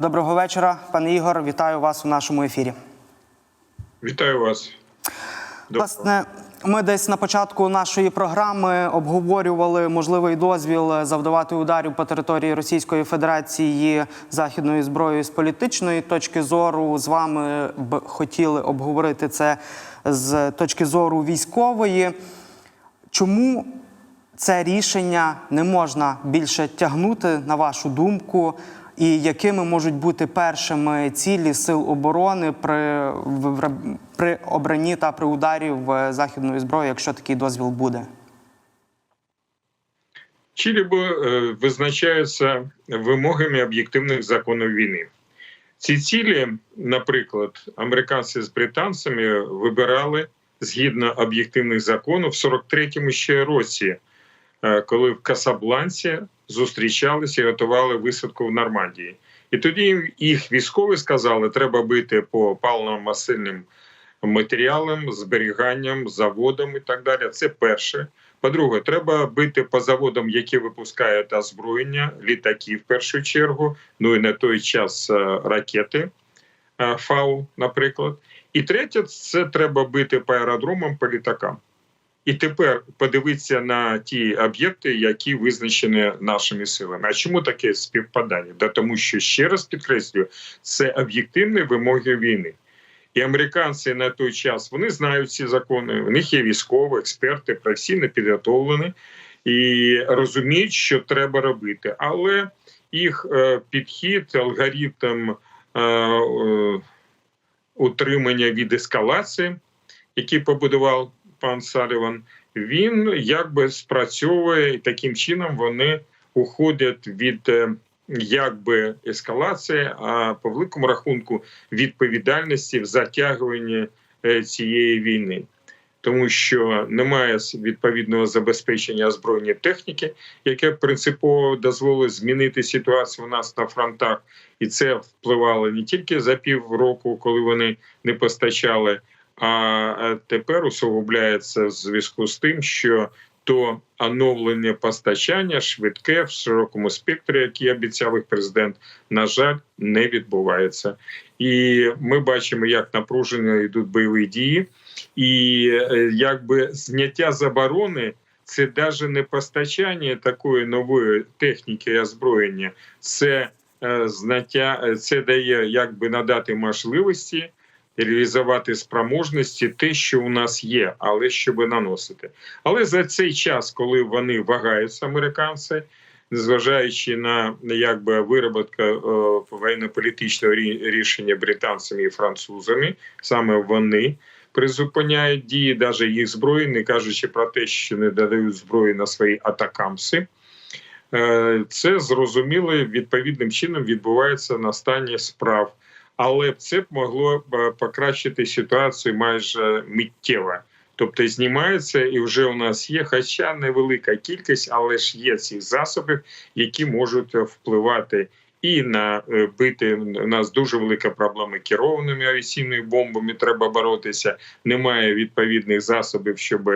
Доброго вечора, пане Ігор. Вітаю вас у нашому ефірі. Вітаю вас. Власне, ми десь на початку нашої програми обговорювали можливий дозвіл завдавати ударів по території Російської Федерації західною зброєю з політичної точки зору. З вами б хотіли обговорити це з точки зору військової. Чому це рішення не можна більше тягнути, на вашу думку? І якими можуть бути першими цілі сил оборони при, при обранні та при ударі в західної зброї, якщо такий дозвіл буде? Чилі е, визначаються вимогами об'єктивних законів війни. Ці цілі, наприклад, американці з британцями вибирали згідно об'єктивних законів в 43-му ще році, е, коли в Касабланці зустрічалися і готували висадку в Нормандії. І тоді їх військові сказали, треба бити по паливно-масильним матеріалам, зберіганням, заводам і так далі. Це перше. По-друге, треба бити по заводам, які випускають озброєння, літаки в першу чергу, ну і на той час е, ракети е, ФАУ, наприклад. І третє, це треба бити по аеродромам, по літакам. І тепер подивитися на ті об'єкти, які визначені нашими силами. А чому таке співпадання? Да тому що ще раз підкреслюю, це об'єктивні вимоги війни. І американці на той час вони знають ці закони. У них є військові експерти, професійно підготовлені і розуміють, що треба робити. Але їх е, підхід, алгоритм е, е, утримання від ескалації, який побудував пан Саліван, він якби спрацьовує і таким чином вони уходять від. е, Якби ескалації, а по великому рахунку відповідальності в затягуванні е, цієї війни, тому що немає відповідного забезпечення озброєння техніки, яке принципово дозволить змінити ситуацію у нас на фронтах, і це впливало не тільки за півроку, коли вони не постачали, а тепер усугубляється в зв'язку з тим, що то оновлення постачання швидке в широкому спектрі, який обіцяв їх президент, на жаль, не відбувається. І ми бачимо, як напружено йдуть бойові дії, і е, якби зняття заборони. Це навіть не постачання такої нової техніки і озброєння, це е, знаття, е, це дає якби надати можливості реалізувати спроможності те, що у нас є, але щоб наносити. Але за цей час, коли вони вагаються, американці, незважаючи на якби вироботка е, воєнно-політичного рі- рішення британцями і французами, саме вони. Призупиняють дії навіть їх зброї, не кажучи про те, що не додають зброї на свої атакамси. Е, Це зрозуміло відповідним чином відбувається на стані справ але це б могло б покращити ситуацію майже миттєво. Тобто знімається і вже у нас є, хоча невелика кількість, але ж є цих засобів, які можуть впливати і на е, бити. У нас дуже велика проблема керованими авіаційними бомбами. Треба боротися. Немає відповідних засобів, щоб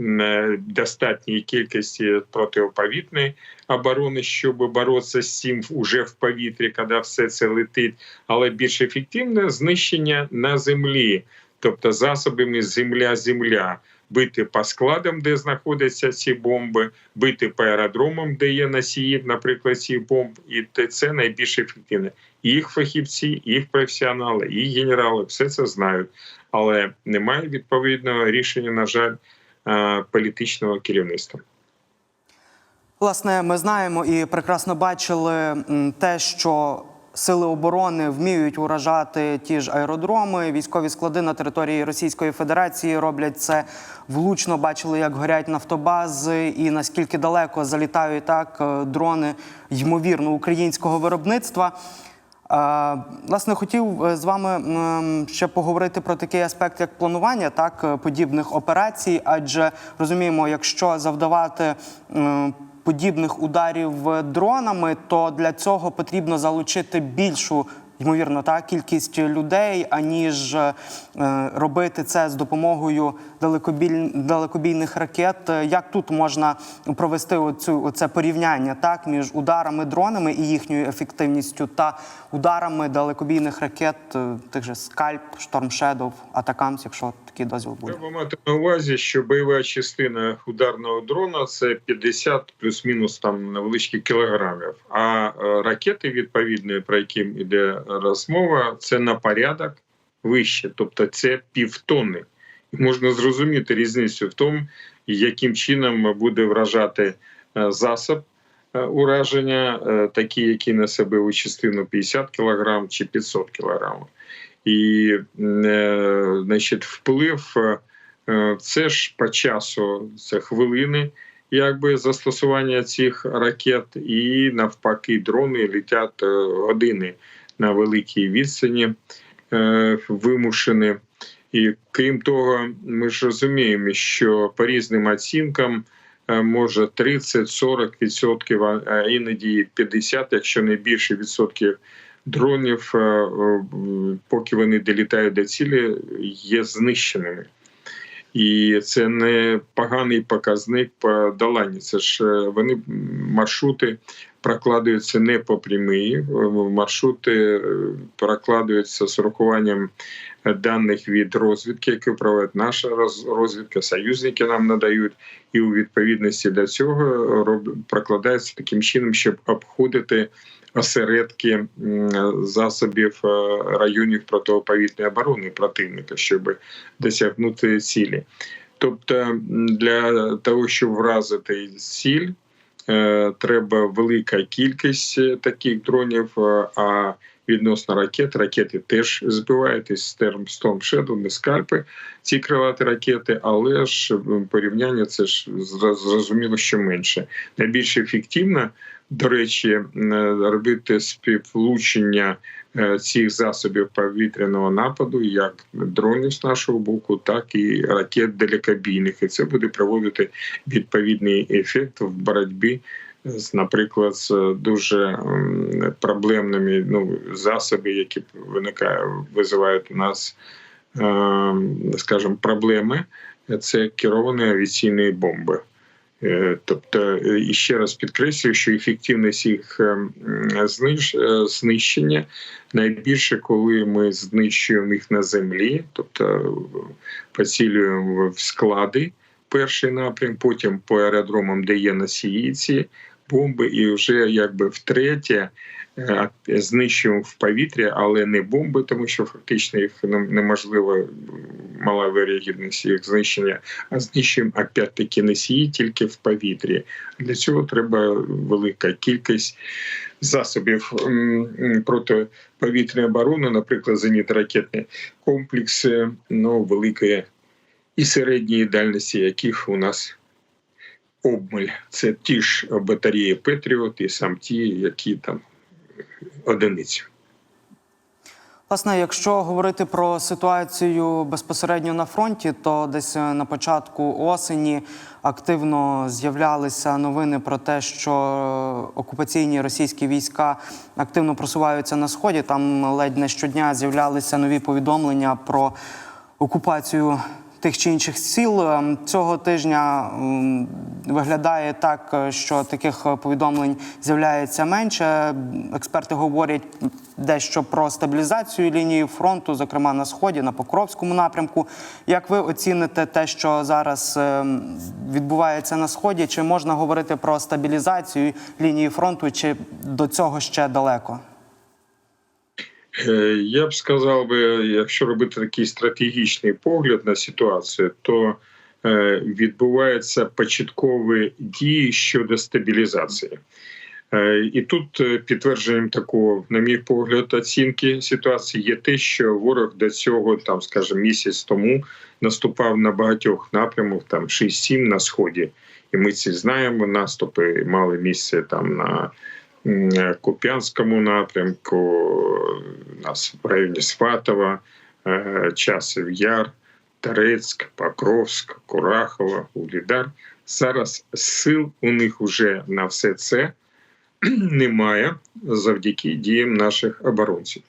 м, достатньої кількості протиповітної оборони, щоб боротися з цим уже в повітрі, коли все це летить, але більш ефективне знищення на землі, тобто засобами земля-земля. Бити по складам, де знаходяться ці бомби, бити по аеродромам, де є носії, наприклад, цих бомб, і це найбільш ефективне. Їх фахівці, їх професіонали, їх генерали все це знають, але немає відповідного рішення, на жаль, політичного керівництва. Власне, ми знаємо і прекрасно бачили те, що сили оборони вміють уражати ті ж аеродроми, військові склади на території Російської Федерації роблять це влучно. Бачили, як горять нафтобази, і наскільки далеко залітають так е, дрони ймовірно українського виробництва. Власне, хотів е, з вами ще поговорити про такий аспект, як планування так е, подібних операцій, адже розуміємо, якщо завдавати подібних ударів дронами, то для цього потрібно залучити більшу. Ймовірно, так кількість людей, аніж е, робити це з допомогою далекобійних ракет. Як тут можна провести оцю оце порівняння так між ударами дронами і їхньою ефективністю та ударами далекобійних ракет, е, тих же скальп, Shadow, Атакамс, якщо такий дозвіл буде? Треба мати на увазі, що бойова частина ударного дрона це 50 плюс-мінус там невеличкі кілограмів. А е, ракети, відповідно, про які йде розмова, це на порядок вище, тобто це півтонни. Можна зрозуміти різницю в тому, яким чином буде вражати е, засоб е, ураження, е, такі, які на себе у частину 50 кг чи 500 кг. І значить, вплив це ж по часу, це хвилини, якби застосування цих ракет, і навпаки, дрони летять е, години на великій відстані е, вимушені. І крім того, ми ж розуміємо, що по різним оцінкам е, може 30-40 відсотків, а а іноді 50, якщо не більше відсотків дронів, е, поки вони долітають до цілі, є знищеними. І це не поганий показник по доланні. Це ж вони маршрути прокладаються не по прямій, е, маршрути е, прокладаються з урахуванням даних від розвідки, які проводить наша розвідка, союзники нам надають, і у відповідності до цього прокладається таким чином, щоб обходити осередки засобів районів протиповітряної оборони противника, щоб досягнути цілі. Тобто для того, щоб вразити ціль, треба велика кількість е, таких дронів. е, А відносно ракет, ракети теж збивають із Storm Shadow, не скальпи ці крилаті ракети, але ж порівняння це ж зрозуміло, що менше. Найбільш ефективно, до речі, робити співвлучення е, цих засобів повітряного нападу, як дронів з нашого боку, так і ракет далекобійних. І це буде проводити відповідний ефект в боротьбі з, наприклад, з дуже проблемними ну, засоби, які виникають, визивають у нас, е, скажімо, проблеми. Це керовані авіаційні бомби. Е, Тобто, е, і ще раз підкреслюю, що ефективність їх е, знищення найбільше, коли ми знищуємо їх на землі, тобто поцілюємо в склади перший напрям, потім по аеродромам, де є носії ці бомби, і вже якби втретє знищуємо в повітря, але не бомби, тому що фактично їх не- неможливо мала вирігідність їх знищення, а знищуємо опять-таки носії тільки в повітрі. Для цього треба велика кількість засобів протиповітряної оборони, наприклад, зенітно-ракетні комплекси, ну, великої і середньої дальності, яких у нас обмаль. Це ті ж батареї Петріот і сам ті, які там одиниці. Власне, якщо говорити про ситуацію безпосередньо на фронті, то десь е, на початку осені активно з'являлися новини про те, що окупаційні російські війська активно просуваються на сході. Там ледь не щодня з'являлися нові повідомлення про окупацію тих чи інших сіл. Ем, Цього тижня виглядає так, е, що таких е, повідомлень з'являється менше. Експерти говорять дещо про стабілізацію лінії фронту, зокрема на сході, на Покровському напрямку. Як ви оціните те, що зараз відбувається на сході? Чи можна говорити про стабілізацію лінії фронту, чи до цього ще далеко? Е, Я б сказав би, якщо робити такий стратегічний погляд на ситуацію, то е, відбуваються початкові дії щодо стабілізації. Е, І тут підтвердженням такого, на мій погляд, оцінки ситуації є те, що ворог до цього, там, скажімо, місяць тому наступав на багатьох напрямах, там 6-7 на сході. І ми це знаємо. Наступи мали місце там на Куп'янському напрямку, нас в районі Сватова, е, Часів Яр, Терецьк, Покровськ, Курахова, Улідар. Зараз сил у них вже на все це немає завдяки діям наших оборонців.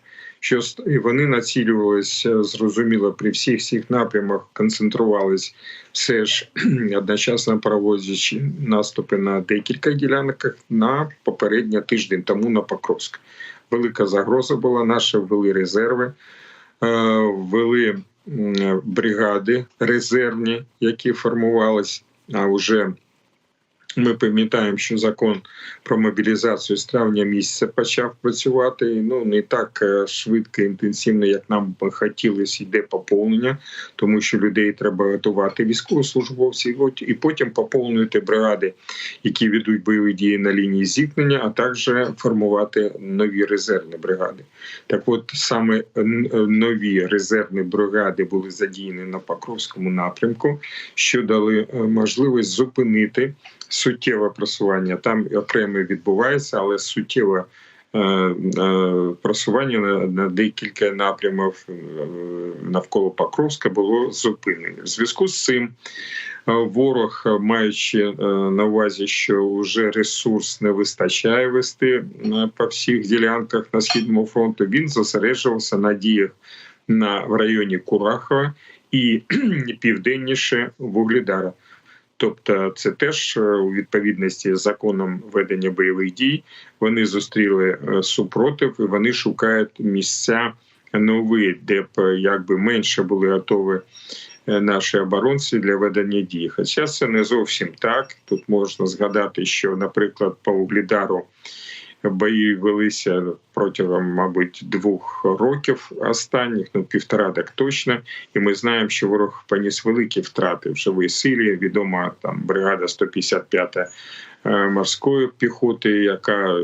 Що і вони націлювалися зрозуміло при всіх всіх напрямах, концентрувались все ж одночасно проводячи наступи на декілька ділянках на попередній тиждень тому на Покровськ. Велика загроза була. Наші ввели резерви, е, ввели бригади резервні, які формувались. А вже ми пам'ятаємо, що закон про мобілізацію з травня місяця почав працювати. Ну не так е, швидко, інтенсивно, як нам би хотілося, йде поповнення, тому що людей треба готувати військовослужбовців, і потім поповнювати бригади, які ведуть бойові дії на лінії зіткнення, а також формувати нові резервні бригади. Так, от саме нові резервні бригади були задіяні на Покровському напрямку, що дали е, можливість зупинити суттєве просування. Там окремо відбувається, але суттєве е, е, просування на, декілька напрямів е, навколо Покровська було зупинено. В зв'язку з цим ворог, маючи на увазі, що вже ресурс не вистачає вести по всіх ділянках на східному фронту, він зосереджувався на діях на в районі Курахова і південніше Вугледара. Тобто, це теж е, у відповідності з законом ведення бойових дій. Вони зустріли е, супротив і вони шукають місця нові, де б е, якби менше були готові наші оборонці для ведення дій. Хоча це не зовсім так. Тут можна згадати, що, наприклад, по Углідару бої велися протягом, мабуть, двох років останніх, ну півтора так точно. І ми знаємо, що ворог поніс великі втрати в живій силі. Відома там бригада 155 е, морської піхоти, яка е,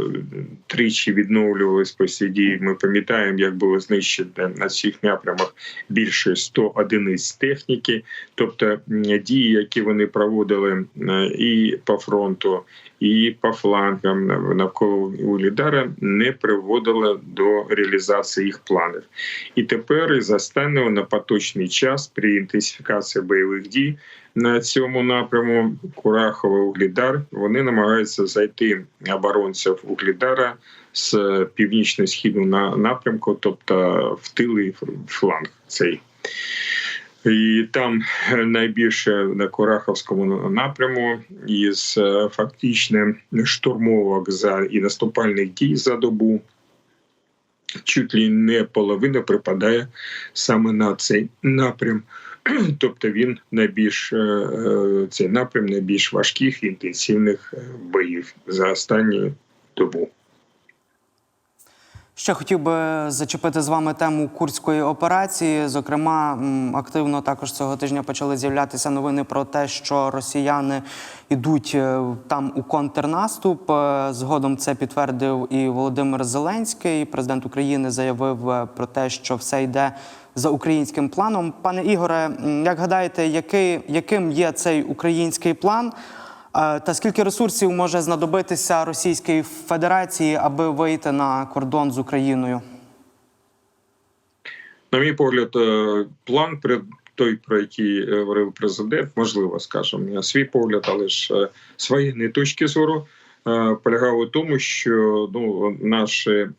тричі відновлювалась по цій дії. Ми пам'ятаємо, як було знищено на всіх напрямах більше 100 одиниць техніки. Тобто дії, які вони проводили е, і по фронту, і по флангам нав- навколо Улідара, не приводили до реалізації їх планів. І тепер із останнього на поточний час при інтенсифікації бойових дій на цьому напряму Курахова Углідар вони намагаються зайти оборонців Углідара з північно-східного напрямку, тобто в тилий фланг цей. І там найбільше на Кураховському напряму із е, фактично штурмовок за і наступальних дій за добу чуть ли не половина припадає саме на цей напрям. Тобто він найбільш е, е, цей напрям найбільш важких інтенсивних е, боїв за останню добу. Ще хотів би зачепити з вами тему курської операції. Зокрема, активно також цього тижня почали з'являтися новини про те, що росіяни йдуть е, там у контрнаступ. Е, Згодом це підтвердив і Володимир Зеленський. Президент України заявив е, про те, що все йде за українським планом. Пане Ігоре, як гадаєте, який, яким є цей український план? Та скільки ресурсів може знадобитися Російській Федерації, аби вийти на кордон з Україною? На мій погляд, е, план при той, про який е, говорив президент, можливо, скажімо, я свій погляд, але ж е, з воєнної точки зору. Полягав у тому, що ну наше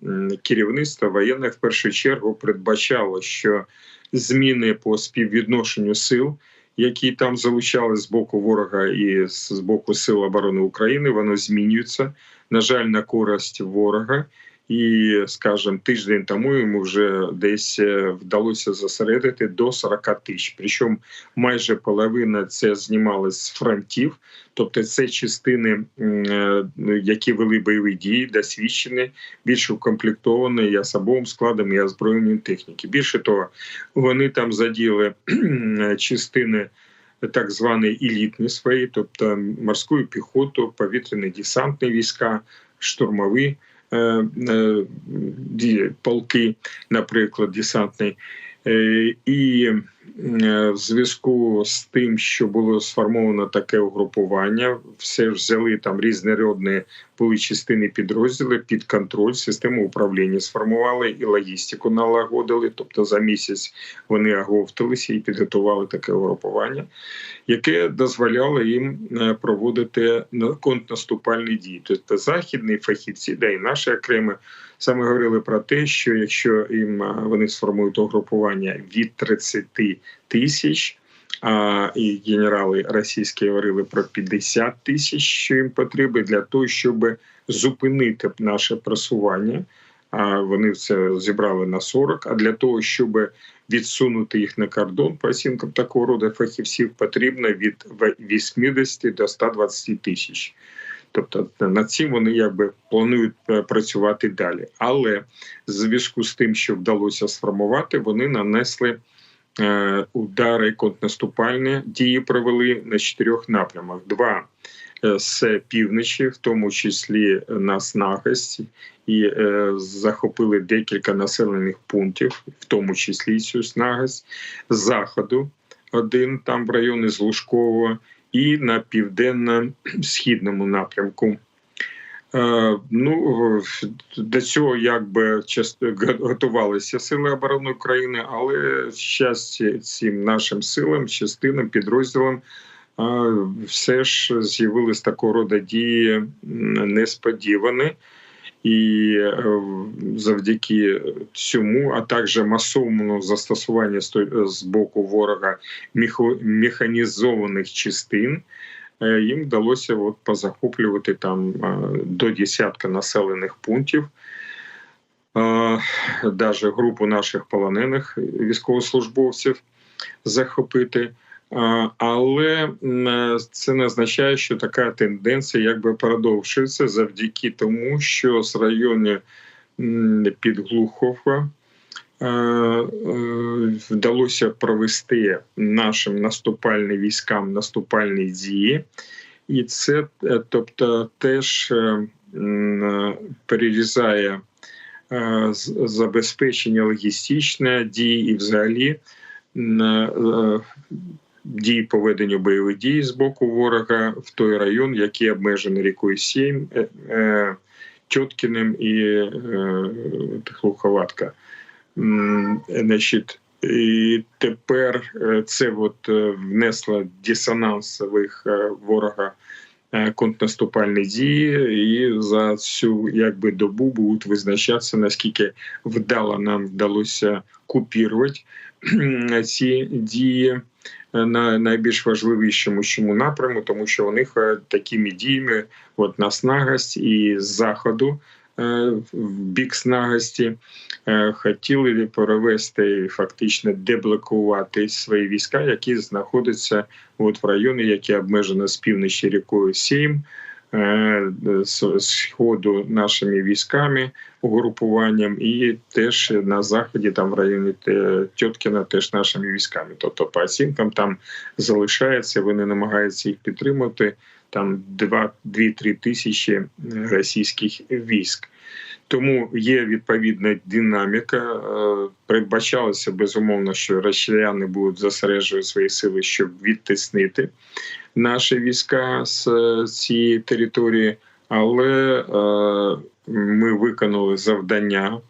керівництво воєнне в першу чергу передбачало, що зміни по співвідношенню сил, які там залучали з боку ворога і з боку сил оборони України, воно змінюється. На жаль, на користь ворога. І, скажімо, тиждень тому йому вже десь е, вдалося зосередити до 40 тисяч. Причому майже половина це знімали з фронтів, тобто це частини, е, які вели бойові дії, досвідчені, більш укомплектовані і особовим складом, і озброєнням техніки. Більше того, вони там задіяли кхм, частини. Так звані елітні свої, тобто морську піхоту, повітряні десантні війська, штурмові е, е, полки, наприклад, десантний. Е, І е, в зв'язку з тим, що було сформовано таке угрупування, все ж взяли там різнородні були частини підрозділи під контроль, систему управління сформували і логістику налагодили. Тобто за місяць вони оговталися і підготували таке угрупування, яке дозволяло їм е, проводити на- контрнаступальні дії. Тобто західні фахівці, да і наші окремі, саме говорили про те, що якщо їм е, вони сформують угрупування від 30 тисяч. А і генерали російські говорили про 50 тисяч, що їм потрібно для того, щоб зупинити наше просування. А вони це зібрали на 40, А для того, щоб відсунути їх на кордон, по оцінкам такого роду фахівців, потрібно від 80 до 120 тисяч. Тобто над цим вони якби планують е, працювати далі. Але в зв'язку з тим, що вдалося сформувати, вони нанесли удари контрнаступальні дії провели на чотирьох напрямах: два е, з півночі, в тому числі на Снагость, і е, захопили декілька населених пунктів, в тому числі цю Снагость, заходу, один там в районі Злушкового, і на південно-східному напрямку. Е, ну до цього якби готувалися сили оборони України, але щастя цим нашим силам, частинам, підрозділам, е, все ж з'явились такого роду дії несподівані. І е, завдяки цьому, а також масовому застосуванню з боку ворога механізованих частин, е, їм вдалося от позахоплювати там е, до десятка населених пунктів. Навіть групу наших полонених військовослужбовців захопити. Але е, це не означає, що така тенденція якби продовжується завдяки тому, що з району м, Підглухова е, е, вдалося провести нашим наступальним військам наступальні дії, і це е, тобто теж е, е, перерізає е, забезпечення логістичне дії і взагалі е, дії по веденню бойових дій з боку ворога в той район, який обмежений рікою Сім, е, е, Тьоткіним і е, Глуховатка. М, Значить, і тепер е, це от е, внесло дисонансових е, ворога контрнаступальні дії, і за цю якби добу будуть визначатися наскільки вдало нам вдалося купірувати ці дії на найбільш важливішому чому напряму, тому що у них такими діями, от наснагость і з заходу. Е, В бік снагості е, хотіли провести фактично деблокувати свої війська, які знаходяться от в районі, які обмежено з півночі рікою Сім, е, сходу нашими військами, угрупуванням, і теж на заході, там в районі Тьоткіна, теж нашими військами. Тобто, по оцінкам там залишається, вони намагаються їх підтримати. Там 2-3 тисячі е, російських військ. Тому є відповідна динаміка. Е, Передбачалося безумовно, що росіяни будуть зосереджувати свої сили, щоб відтиснити наші війська з е, цієї території, але ми виконали завдання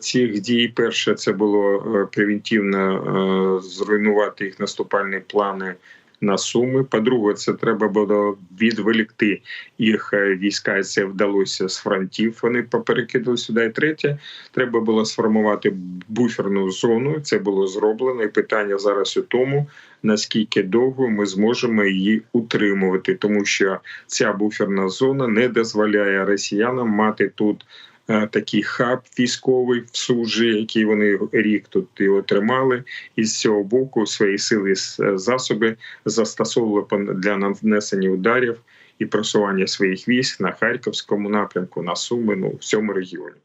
цих дій. Перше, це було превентивно зруйнувати їх наступальні плани. На суми. По-друге, це треба було відволікти їх е, війська, це вдалося з фронтів. Вони поперекидали сюди. І третє, треба було сформувати буферну зону. Це було зроблено. І питання зараз у тому, наскільки довго ми зможемо її утримувати, тому що ця буферна зона не дозволяє росіянам мати тут. Е, Такий хаб військовий в суджі, який вони рік тут і отримали, і з цього боку свої сили засоби застосовували для нанесення ударів і просування своїх військ на харківському напрямку, на Суми, ну в цьому регіоні.